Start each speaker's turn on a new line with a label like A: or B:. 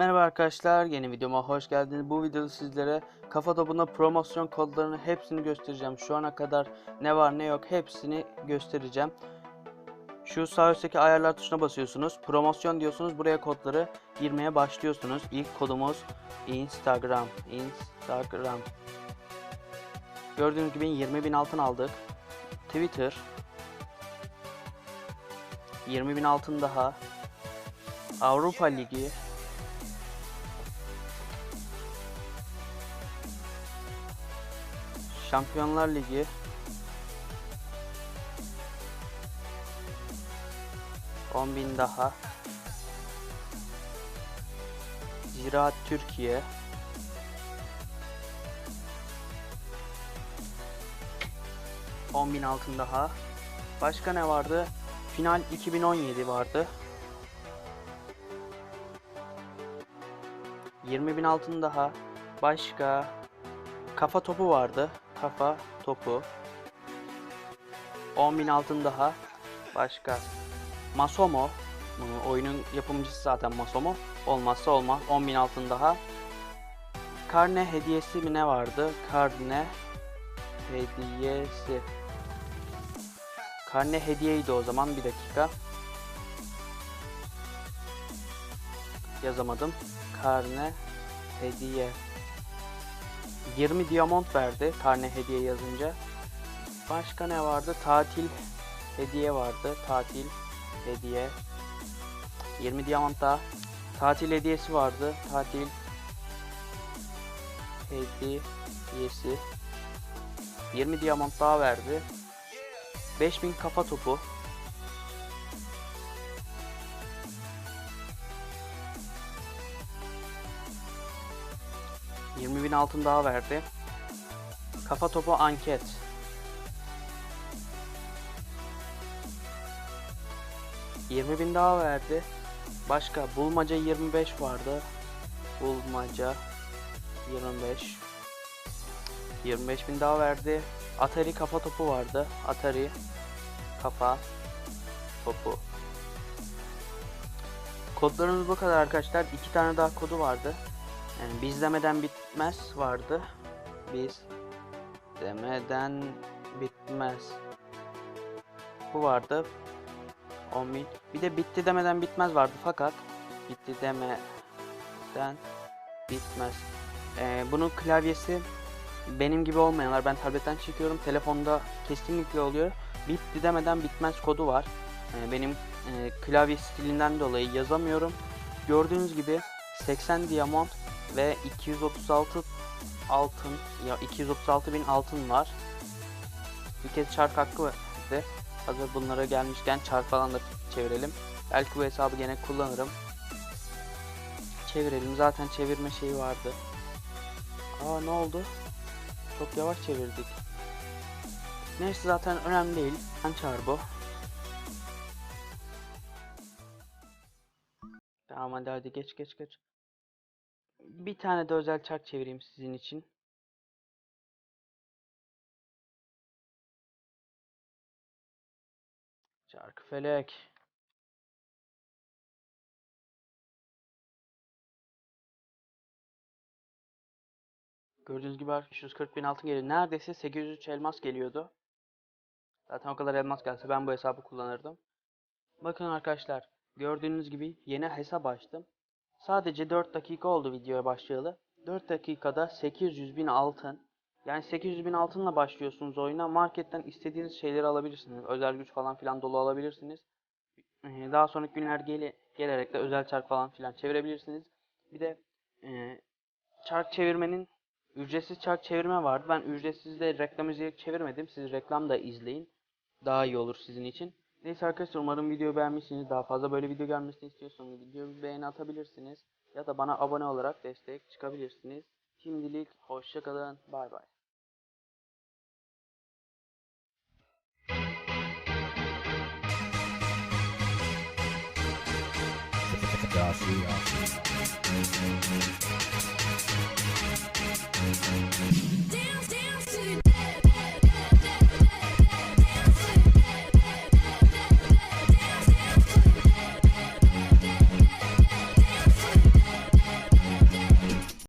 A: Merhaba arkadaşlar, yeni videoma hoş geldiniz. Bu videoda sizlere kafa topuna promosyon kodlarını hepsini göstereceğim. Şu ana kadar ne var ne yok hepsini göstereceğim. Şu sağ üstteki ayarlar tuşuna basıyorsunuz. Promosyon diyorsunuz. Buraya kodları girmeye başlıyorsunuz. İlk kodumuz Instagram. Instagram. Gördüğünüz gibi 20.000 altın aldık. Twitter. 20.000 altın daha. Avrupa Ligi. Şampiyonlar Ligi. On bin daha. Ziraat Türkiye. On bin altın daha. Başka ne vardı? Final 2017 vardı. 20 bin altın daha. Başka kafa topu vardı. Kafa topu. 10 bin altın daha. Başka Masomo. Oyunun yapımcısı zaten Masomo. Olmazsa olmaz. 10 bin altın daha. Karne hediyesi mi ne vardı? Karne hediyesi. Karne hediyeydi o zaman. Bir dakika. Yazamadım. Karne hediye. 20 diamond verdi karne hediye yazınca. Başka ne vardı? Tatil hediye vardı. Tatil hediye. 20 diamond daha. Tatil hediyesi vardı. Tatil hediyesi. 20 diamond daha verdi. 5000 kafa topu. Yirmi bin altın daha verdi. Kafa topu anket. Yirmi bin daha verdi. Başka bulmaca 25 vardı. Bulmaca 25. 25 bin daha verdi. Atari kafa topu vardı. Atari kafa topu. Kodlarımız bu kadar arkadaşlar. İki tane daha kodu vardı. Yani biz demeden bitmez vardı. Biz demeden bitmez. Bu vardı. 10.000. Bir de bitti demeden bitmez vardı fakat bitti demeden bitmez. Ee, bunun klavyesi benim gibi olmayanlar ben tabletten çekiyorum. Telefonda kesinlikle oluyor. Bitti demeden bitmez kodu var. Ee, benim e, klavye stilinden dolayı yazamıyorum. Gördüğünüz gibi 80 diamond ve 236 altın ya 236 bin altın var. Bir kez çark hakkı verdi. Hazır bunlara gelmişken çark falan da çevirelim. Belki bu hesabı gene kullanırım. Çevirelim. Zaten çevirme şeyi vardı. Aa ne oldu? Çok yavaş çevirdik. Neyse zaten önemli değil. Ben çağır bu. Tamam hadi hadi geç geç geç. Bir tane de özel çark çevireyim sizin için. Çarkı felek. Gördüğünüz gibi 540 bin altın geliyor. Neredeyse 803 elmas geliyordu. Zaten o kadar elmas gelse ben bu hesabı kullanırdım. Bakın arkadaşlar. Gördüğünüz gibi yeni hesap açtım. Sadece 4 dakika oldu videoya başlayalı. 4 dakikada 800 bin altın. Yani 800 bin altınla başlıyorsunuz oyuna. Marketten istediğiniz şeyleri alabilirsiniz. Özel güç falan filan dolu alabilirsiniz. Ee, Daha sonraki günler gele, gelerek de özel çark falan filan çevirebilirsiniz. Bir de e, çark çevirmenin ücretsiz çark çevirme vardı. Ben ücretsiz de reklam izleyerek çevirmedim. Siz reklam da izleyin. Daha iyi olur sizin için. Neyse arkadaşlar umarım videoyu beğenmişsiniz. Daha fazla böyle video gelmesini istiyorsanız videoyu beğeni atabilirsiniz. Ya da bana abone olarak destek çıkabilirsiniz. Şimdilik hoşçakalın. Bay bay.
B: Yasi, Yasi.